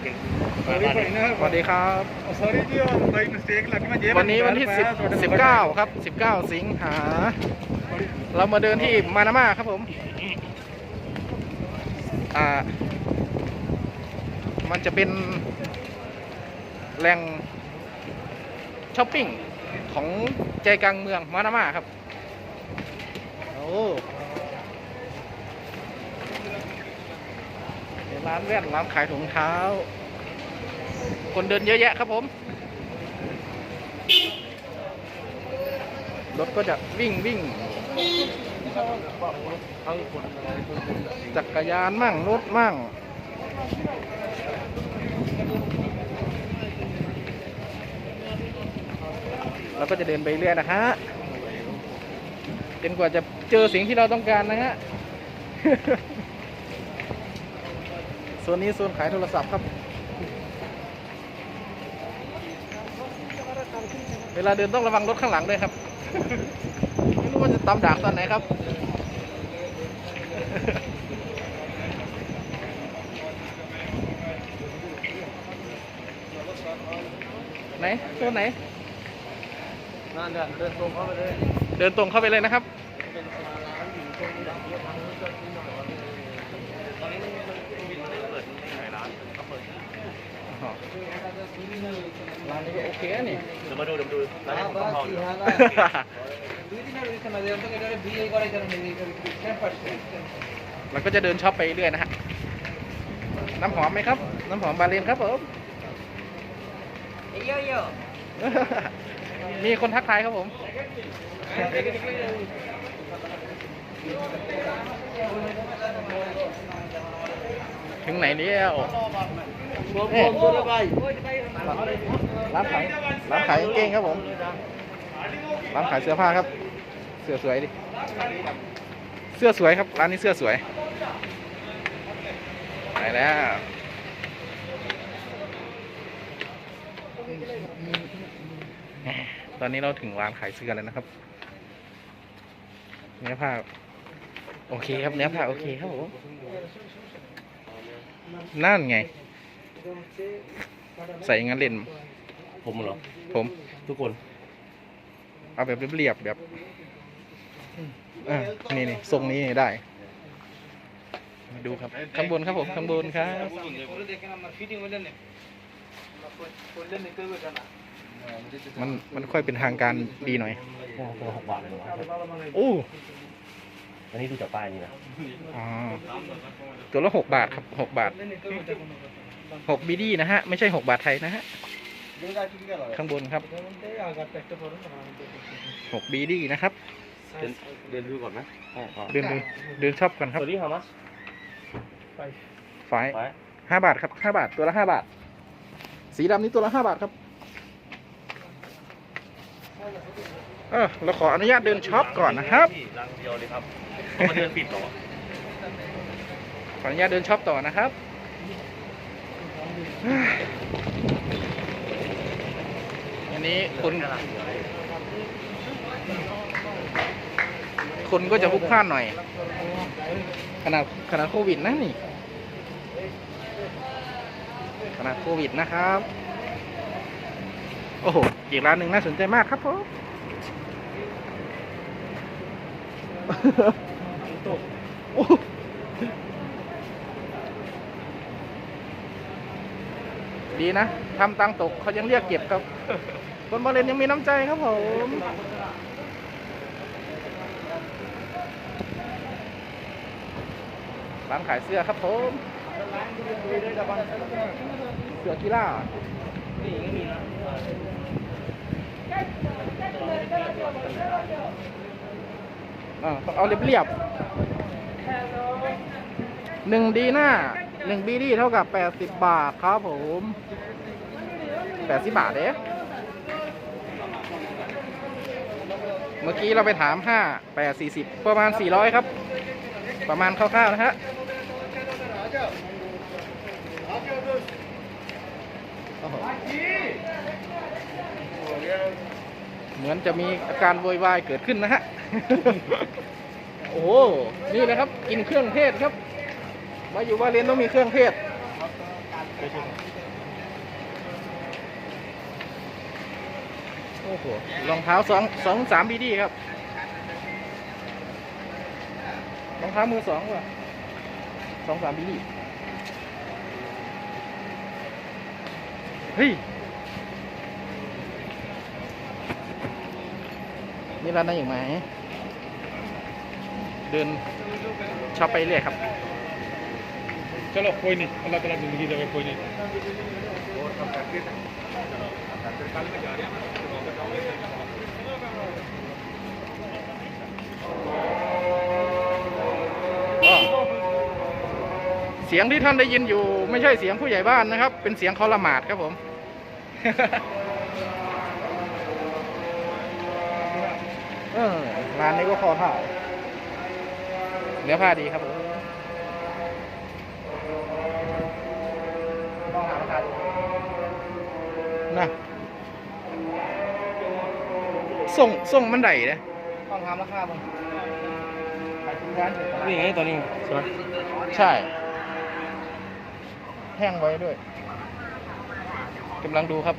สวัสดีครับวันนี้วันที่10 19ครับ 19 สิงหา เรามาเดินที่มานาม่าครับผม อ่า มันจะเป็นแหล่งช้อปปิ้งของใจกลางเมืองมานาม่าครับ โอ้ ร้านแว่นร้านขายถุงเท้า คนเดินเยอะแยะครับผม รถก็จะวิ่งวิ่งจักรยานมั่งรถมั่งเราก็จะเดินไปเรื่อยนะฮะจนกว่าจะเจอสิ่งที่เราต้องการนะฮะ โซนนี้โซนขายโทรศัพท์ครับ เวลาเดินต้องระวังรถข้างหลังด้วยครับ ไม่รู้ว่าจะตำดากตอนไหนครับ ไหนตัวไหนนั่นเดินเดินตรงเข้าไปเลย เดินตรงเข้าไปเลยนะครับ ตอนนี้มันไม่เปิดไม่ไหนร้านเขาเปิด อ๋อ ร้านนี้ก็โอเคนะนี่เดี๋ยวมาดูเดี๋ยวมาดูร้านนี้ผมต้องเข้าอยู่ เราก็จะเดินช็อปไปเรื่อยนะฮะ น้ำหอมไหมครับ น้ำหอมบาเลนครับผม มีคนทักทายครับผม ถึงไหนแล้วเอ๊ะร้านขายร้านขายกางเกงครับผมร้านขายเสื้อผ้าครับ เสื้อสวยดิ เสื้อสวยครับร้านนี้เสื้อสวยไปแล้วตอนนี้เราถึงร้านขายเสื้อแล้วนะครับ เนื้อผ้า โอเคครับ เนื้อผ้าโอเคครับผม นั่นไง ใส่อย่างนั้นเล่น ผมเหรอ ผม ทุกคน เอาแบบเรียบๆแบบอ่านี่นี่ทรงนี้ได้มาดูครับข้างบนครับผมข้างบนครับมันมันค่อยเป็นทางการดีหน่อยตัวหกบาทเลยเหรอโอ้ อันนี้ดูจากป้ายนี่นะอ๋อตัวละหกบาทครับหกบาทหกบีดีนะฮะ ไม่ใช่หกบาทไทยนะฮะ ข้างบนครับหกบีดีนะครับ เดินเดินดูก่อนไหมเดินดูเดินชอบกันครับสวัสดีครับมัสไฟไปห้าบาทครับห้าบาทตัวละห้าบาท สีดำนี้ตัวละห้าบาทครับ เออเราขออนุญาตเดินช็อปก่อนนะครับรังเดียวเลยครับมาเดินปิดเหรอขออนุญาตเดินช็อปต่อนะครับอันนี้คนคนก็จะพลุกพล่านหน่อย ขนาดขนาดโควิดนะนี่ ขนาดโควิดนะครับ โอ้โหอีกร้านหนึ่งน่าสนใจมากครับผม ดีนะทำตังคตกเขายังเรียกเก็บครับ คนบอลเลนยังมีน้ำใจครับผมร้านขายเสื้อครับผมเสื้อกีฬา อ่าต้องเอาเรียบๆหนึ่งดีหน้าหนึ่งบีดีเท่ากับแปดสิบบาทครับผมแปดสิบบาทเด้เมื่อกี้เราไปถามห้าแปดสี่สิบประมาณสี่ร้อยครับ ประมาณคร่าวๆนะฮะโอ้โห เหมือนจะมีอาการโวยวายเกิดขึ้นนะฮะ โอ้โหนี่นะครับ กินเครื่องเทศครับ มาอยู่วาเลนต้องมีเครื่องเทศโอ้โหรองเท้าสองสองสามบีดีครับรองเท้ามือสองว่ะสองสามบีดีเฮ้ย นี่ร้านนั้นอย่างไหมเดินช็อปไปเรื่อยครับ चलो कोई नहीं अल्लाह ताला जिंदगी देवे कोई नहीं 어. เสียงที่ท่านได้ยินอยู่ ไม่ใช่เสียงผู้ใหญ่บ้านนะครับ เป็นเสียงคอละหมาดครับผม เออร้านนี้ก็คอผ้าเนื้อผ้าดีครับผมต้องหาราคาดูนะส่งส่งมันไดเนี่ยต้องทำราคาบ้างขายทุกร้านเถอะนี่ไงตัวนี้ใช่ไหมใช่ แห้งไว้ด้วยกำลังดูครับ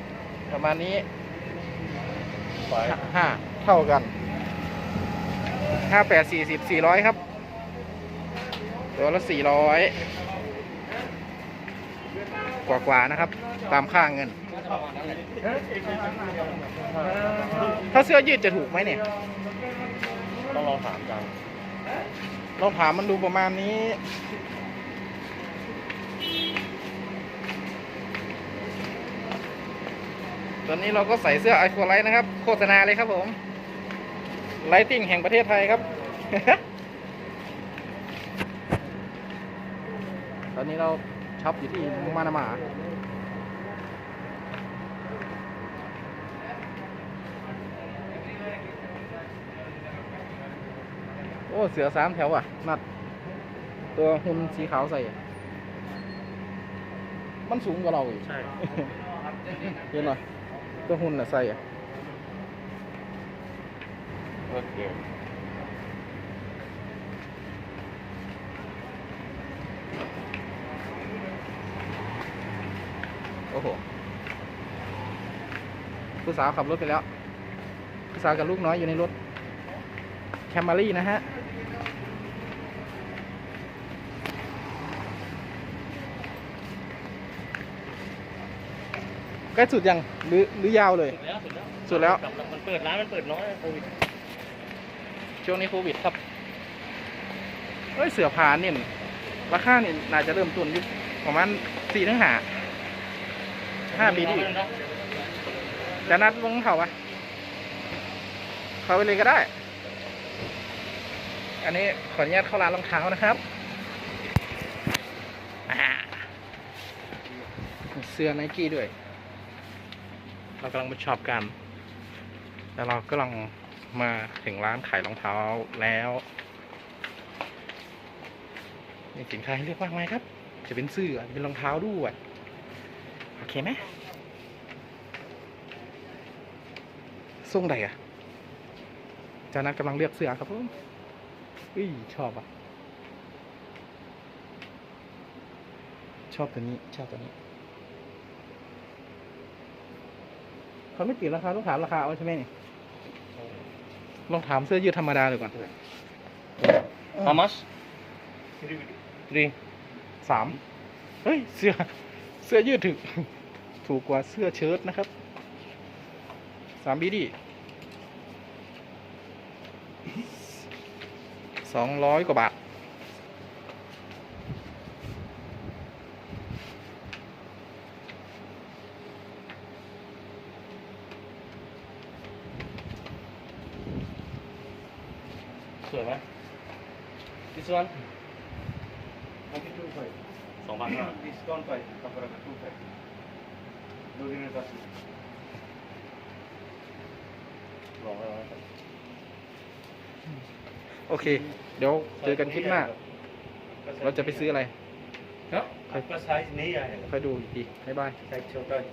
ประมาณนี้ห้าห้าเท่ากัน ห้าแปดสี่สิบสี่ร้อยครับ ตัวละสี่ร้อยกว่ากว่าๆนะครับ ตามค่าเงิน ถ้าเสื้อยืดจะถูกไหมเนี่ย ต้องลองถามกันลองถามมันดูประมาณนี้ตอนนี้เราก็ใส่เสื้อไอโฟไลท์นะครับ โฆษณาเลยครับผม ไลติ้งแห่งประเทศไทยครับ ตอนนี้เราช็อปอยู่ที่มานามาโอ้ เสือสามแถวอะ นัด ตัวหุ่นสีขาวใส่อะมันสูงกว่าเราอีก ใช่ เห็นหน่อยตัวหุ่นน่ะใส่อะ โอเคโอ้โหผู้สาวขับรถไปแล้วผู้สาวกับลูกน้อยอยู่ในรถแคมมารี่นะฮะใกล้สุดยังหรือหรือยาวเลย สุดแล้วสุดแล้ว สุดแล้วกลับมันเปิดร้านมันเปิดน้อยโควิด ช่วงนี้โควิดครับเอ้ยเสือผานเนี่ยราคาเนี่ยน่าจะเริ่มต้นอยู่ประมาณสี่ถึงห้าห้าปีที่จะนัดวงเขาปะเขาไปเลยก็ได้ อันนี้ขออนุญาตเข้าร้านรองเท้านะครับเสื้อไนกี้ด้วย เรากำลังมาช็อปกัน แล้วเรากำลัง มาถึงร้านขายรองเท้าแล้วมีสินค้าให้เลือกมากมายครับ จะเป็นเสื้อเป็นรองเท้าด้วยโอเคไหมทรงใดอะจานัทกำลังเลือกเสื้อครับผมอุ้ยชอบอะ ชอบตัวนี้ชอบตัวนี้เขาไม่ติดราคาต้องถามราคาเอาใช่ไหมเนี่ย ลองถามเสื้อยืดธรรมดาเลยก่อน How much three สามเฮ้ย เสื้อ เสื้อยืดถึก ถูกกว่าเสื้อเชิ้ตนะครับสามบีดีสองร้อยกว่าบาท สวยไหม This one สองพันห้า डिस्काउंट पाहिजे अकरा टू फाय दोन्ही मिळतात ลองแล้ว โอเค เดี๋ยวเจอกันคลิปหน้า เราจะไปซื้ออะไร आपका साइज नहीं आएगा ค่อยดูอีกทีบ๊ายบาย साइज छोटा है